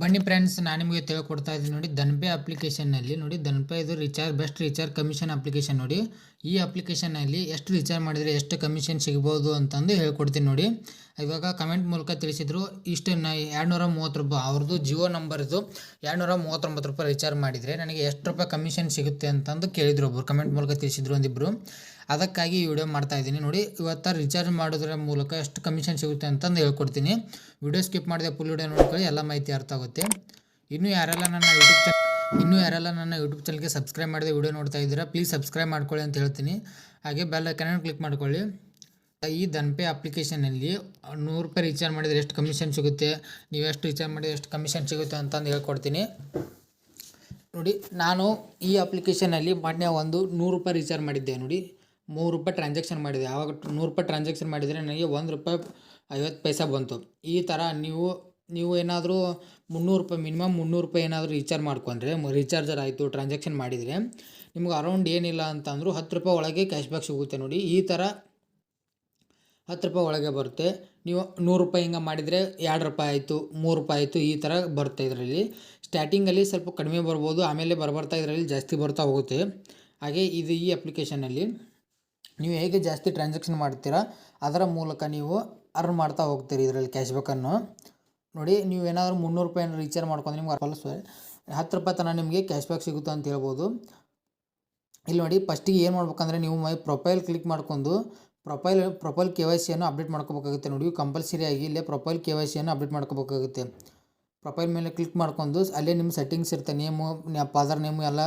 ಬನ್ನಿ ಫ್ರೆಂಡ್ಸ್ ನಾನು ನಿಮಗೆ ತಿಳ್ಕೊಡ್ತಾ ಇದ್ದೀನಿ ನೋಡಿ ಧನ್ಪೇ ಅಪ್ಲಿಕೇಶನ್ನಲ್ಲಿ ನೋಡಿ ಧನ್ಪೇ ಇದು recharge best recharge commission application ನೋಡಿ. ಈ ಅಪ್ಲಿಕೇಶನ್ನಲ್ಲಿ ಎಷ್ಟು ರಿಚಾರ್ಜ್ ಮಾಡಿದರೆ ಎಷ್ಟು ಕಮಿಷನ್ ಸಿಗ್ಬೋದು ಅಂತಂದು ಹೇಳ್ಕೊಡ್ತೀನಿ ನೋಡಿ. ಇವಾಗ ಕಮೆಂಟ್ ಮೂಲಕ ತಿಳಿಸಿದ್ರು, ಇಷ್ಟು ನ, ಎರಡುನೂರ ಮೂವತ್ತು ರೂಪಾಯಿ. ಅವ್ರದ್ದು ಜಿಯೋ ನಂಬರ್ದು ಎರಡುನೂರ ಮೂವತ್ತೊಂಬತ್ತು ರೂಪಾಯಿ ರಿಚಾರ್ಜ್ ಮಾಡಿದರೆ ನನಗೆ ಎಷ್ಟು ರೂಪಾಯಿ ಕಮಿಷನ್ ಸಿಗುತ್ತೆ ಅಂತಂದು ಕೇಳಿದ್ರು ಒಬ್ಬರು ಕಮೆಂಟ್ ಮೂಲಕ ತಿಳಿಸಿದ್ರು ಒಂದಿಬ್ಬರು ಅದಕ್ಕಾಗಿ ಈ ವಿಡಿಯೋ ಮಾಡ್ತಾ ಇದ್ದೀನಿ. ನೋಡಿ, ಇವತ್ತು ರಿಚಾರ್ಜ್ ಮಾಡೋದ್ರ ಮೂಲಕ ಎಷ್ಟು ಕಮಿಷನ್ ಸಿಗುತ್ತೆ ಅಂತಂದು ಹೇಳ್ಕೊಡ್ತೀನಿ. ವಿಡಿಯೋ ಸ್ಕಿಪ್ ಮಾಡಿದೆ ಫುಲ್ ವಿಡಿಯೋ ನೋಡ್ಕೊಳ್ಳಿ, ಎಲ್ಲ ಮಾಹಿತಿ ಅರ್ಥ ಆಗುತ್ತೆ. ಇನ್ನೂ ಯಾರೆಲ್ಲ ನನ್ನ ಯೂಟ್ಯೂಬ್ ಚಾನಲ್ ಇನ್ನೂ ಯಾರೆಲ್ಲ ನನ್ನ ಯೂಟ್ಯೂಬ್ ಚಾನಲ್ಗೆ ಸಬ್ಸ್ಕ್ರೈಬ್ ಮಾಡಿದೆ ವಿಡಿಯೋ ನೋಡ್ತಾ ಇದ್ದೀರಾ ಪ್ಲೀಸ್ ಸಬ್ಸ್ಕ್ರೈಬ್ ಮಾಡ್ಕೊಳ್ಳಿ ಅಂತ ಹೇಳ್ತೀನಿ. ಹಾಗೆ ಬೆಲ್ ಐಕನನ್ನು ಕ್ಲಿಕ್ ಮಾಡ್ಕೊಳ್ಳಿ. ಈ ದನ್ಪೇ ಅಪ್ಲಿಕೇಶನಲ್ಲಿ ನೂರು ರೂಪಾಯಿ ರೀಚಾರ್ಜ್ ಮಾಡಿದರೆ ಎಷ್ಟು ಕಮಿಷನ್ ಸಿಗುತ್ತೆ? ನೀವು ಎಷ್ಟು ರೀಚಾರ್ಜ್ ಮಾಡಿದರೆ ಎಷ್ಟು ಕಮಿಷನ್ ಸಿಗುತ್ತೆ ಅಂತಂದು ಹೇಳ್ಕೊಡ್ತೀನಿ. ನೋಡಿ, ನಾನು ಈ ಅಪ್ಲಿಕೇಶನಲ್ಲಿ ಮೊನ್ನೆ ಒಂದು ನೂರು ರೂಪಾಯಿ ರೀಚಾರ್ಜ್ ಮಾಡಿದ್ದೆ. ನೋಡಿ, ಮೂರು ರೂಪಾಯಿ ಟ್ರಾನ್ಸಾಕ್ಷನ್ ಮಾಡಿದೆ. ಆವಾಗ ನೂರು ರೂಪಾಯಿ ಟ್ರಾನ್ಸಾಕ್ಷನ್ ಮಾಡಿದರೆ ನನಗೆ ಒಂದು ರೂಪಾಯಿ ಐವತ್ತು ಪೈಸೆ ಬಂತು. ಈ ಥರ ನೀವು ನೀವು ಏನಾದರೂ ಮುನ್ನೂರು ರೂಪಾಯಿ, ಮಿನಿಮಮ್ ಮುನ್ನೂರು ರೂಪಾಯಿ ಏನಾದರೂ ರೀಚಾರ್ಜ್ ಮಾಡ್ಕೊಂಡ್ರೆ ರೀಚಾರ್ಜರ್ ಆಯಿತು, ಟ್ರಾನ್ಸಾಕ್ಷನ್ ಮಾಡಿದರೆ, ನಿಮ್ಗೆ ಅರೌಂಡ್ ಏನಿಲ್ಲ ಅಂತಂದರೂ ಹತ್ತು ರೂಪಾಯಿ ಒಳಗೆ ಕ್ಯಾಶ್ಬ್ಯಾಕ್ ಸಿಗುತ್ತೆ. ನೋಡಿ, ಈ ಥರ ಹತ್ತು ರೂಪಾಯಿ ಒಳಗೆ ಬರುತ್ತೆ. ನೀವು ನೂರು ರೂಪಾಯಿ ಹಿಂಗೆ ಮಾಡಿದರೆ ಎರಡು ರೂಪಾಯಿ ಆಯಿತು, ಮೂರು ರೂಪಾಯಿ ಆಯಿತು, ಈ ಥರ ಬರುತ್ತೆ ಇದರಲ್ಲಿ. ಸ್ಟಾರ್ಟಿಂಗಲ್ಲಿ ಸ್ವಲ್ಪ ಕಡಿಮೆ ಬರ್ಬೋದು, ಆಮೇಲೆ ಬರ್ಬರ್ತಾ ಇದರಲ್ಲಿ ಜಾಸ್ತಿ ಬರ್ತಾ ಹೋಗುತ್ತೆ. ಹಾಗೆ ಇದು ಈ ಅಪ್ಲಿಕೇಶನಲ್ಲಿ ನೀವು ಹೇಗೆ ಜಾಸ್ತಿ ಟ್ರಾನ್ಸಾಕ್ಷನ್ ಮಾಡ್ತೀರಾ, ಅದರ ಮೂಲಕ ನೀವು ಅರ್ನ್ ಮಾಡ್ತಾ ಹೋಗ್ತೀರಿ ಇದರಲ್ಲಿ ಕ್ಯಾಶ್ ಬ್ಯಾಕನ್ನು ನೋಡಿ, ನೀವು ಏನಾದರೂ ಮುನ್ನೂರು ರೂಪಾಯಿ ರೀಚಾರ್ಜ್ ಮಾಡ್ಕೊಂಡ್ರೆ ನಿಮ್ಗೆ ಸರಿ ಹತ್ತು ರೂಪಾಯಿ ತನಕ ನಿಮಗೆ ಕ್ಯಾಶ್ ಬ್ಯಾಕ್ ಸಿಗುತ್ತೆ ಅಂತ ಹೇಳ್ಬೋದು. ಇಲ್ಲಿ ನೋಡಿ ಫಸ್ಟಿಗೆ ಏನು ಮಾಡ್ಬೇಕಂದ್ರೆ ನೀವು ಮೈ ಪ್ರೊಫೈಲ್ ಕ್ಲಿಕ್ ಮಾಡ್ಕೊಂಡು ಪ್ರೊಫೈಲ್ ಪ್ರೊಫೈಲ್ ಕೆ ವೈ ಸಿಯನ್ನು ಅಪ್ಡೇಟ್ ಮಾಡ್ಕೋಬೇಕಾಗುತ್ತೆ. ನೋಡಿ ಕಂಪಲ್ಸರಿಯಾಗಿ ಇಲ್ಲೇ ಪ್ರೊಫೈಲ್ ಕೆ ವೈ ಸಿಯನ್ನು ಅಪ್ಡೇಟ್ ಮಾಡ್ಕೋಬೇಕಾಗುತ್ತೆ. ಪ್ರೊಫೈಲ್ ಮೇಲೆ ಕ್ಲಿಕ್ ಮಾಡ್ಕೊಂಡು ಅಲ್ಲೇ ನಿಮ್ಮ ಸೆಟ್ಟಿಂಗ್ಸ್ ಇರುತ್ತೆ. ನೇಮು ಫಾದರ್ ನೇಮು ಎಲ್ಲ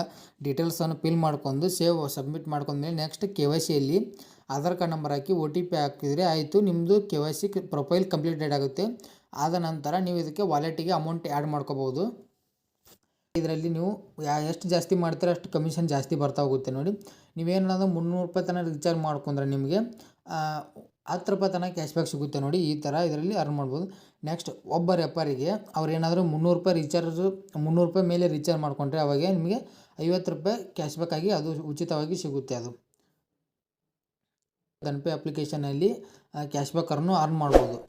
ಡೀಟೇಲ್ಸನ್ನು ಫಿಲ್ ಮಾಡ್ಕೊಂಡು ಸೇವ್ ಸಬ್ಮಿಟ್ ಮಾಡ್ಕೊಂಡ್ಮೇಲೆ ನೆಕ್ಸ್ಟ್ ಕೆ ವೈ ಸಿಯಲ್ಲಿ ಆಧಾರ್ ಕಾರ್ಡ್ ನಂಬರ್ ಹಾಕಿ ಒ ಟಿ ಪಿ ಹಾಕಿದರೆ ಆಯಿತು. ನಿಮ್ಮದು K Y C profile completed ಆಗುತ್ತೆ. ಆದ ನಂತರ ನೀವು ಇದಕ್ಕೆ ವಾಲೆಟಿಗೆ ಅಮೌಂಟ್ ಆ್ಯಡ್ ಮಾಡ್ಕೋಬೋದು. ಇದರಲ್ಲಿ ನೀವು ಎಷ್ಟು ಜಾಸ್ತಿ ಮಾಡ್ತೀರ ಅಷ್ಟು ಕಮಿಷನ್ ಜಾಸ್ತಿ ಬರ್ತಾ ಹೋಗುತ್ತೆ ನೋಡಿ. ನೀವೇನಾದ್ರು ಮುನ್ನೂರು ರೂಪಾಯಿ ತನಕ ರೀಚಾರ್ಜ್ ಮಾಡ್ಕೊಂಡ್ರೆ ನಿಮಗೆ ಹತ್ತು ರೂಪಾಯಿ ತನಕ ಕ್ಯಾಶ್ಬ್ಯಾಕ್ ಸಿಗುತ್ತೆ ನೋಡಿ. ಈ ಥರ ಇದರಲ್ಲಿ ಅರ್ನ್ ಮಾಡ್ಬೋದು. ನೆಕ್ಸ್ಟ್ ಒಬ್ಬ ರೆಪರಿಗೆ ಅವ್ರು ಏನಾದರೂ ಮುನ್ನೂರು ರೂಪಾಯಿ ರೀಚಾರ್ಜ್ ಮುನ್ನೂರು ರೂಪಾಯಿ ಮೇಲೆ ರೀಚಾರ್ಜ್ ಮಾಡಿಕೊಂಡ್ರೆ ಅವಾಗ ನಿಮಗೆ ಐವತ್ತು ರೂಪಾಯಿ ಕ್ಯಾಶ್ಬ್ಯಾಕ್ ಆಗಿ ಅದು ಉಚಿತವಾಗಿ ಸಿಗುತ್ತೆ ಅದು. ಗನ್ಪೇ ಅಪ್ಲಿಕೇಶನಲ್ಲಿ ಕ್ಯಾಶ್ಬ್ಯಾಕನ್ನು ಅರ್ನ್ ಮಾಡ್ಬೋದು.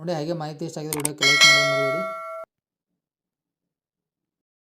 ನೋಡಿ, ಹಾಗೆ ಮಾಹಿತಿ ಎಷ್ಟಾಗಿದೆ, ವಿಡಿಯೋಕ್ಕೆ ಕಲೆಕ್ಟ್ ಮಾಡಿ, ಮರಿಬೇಡಿ.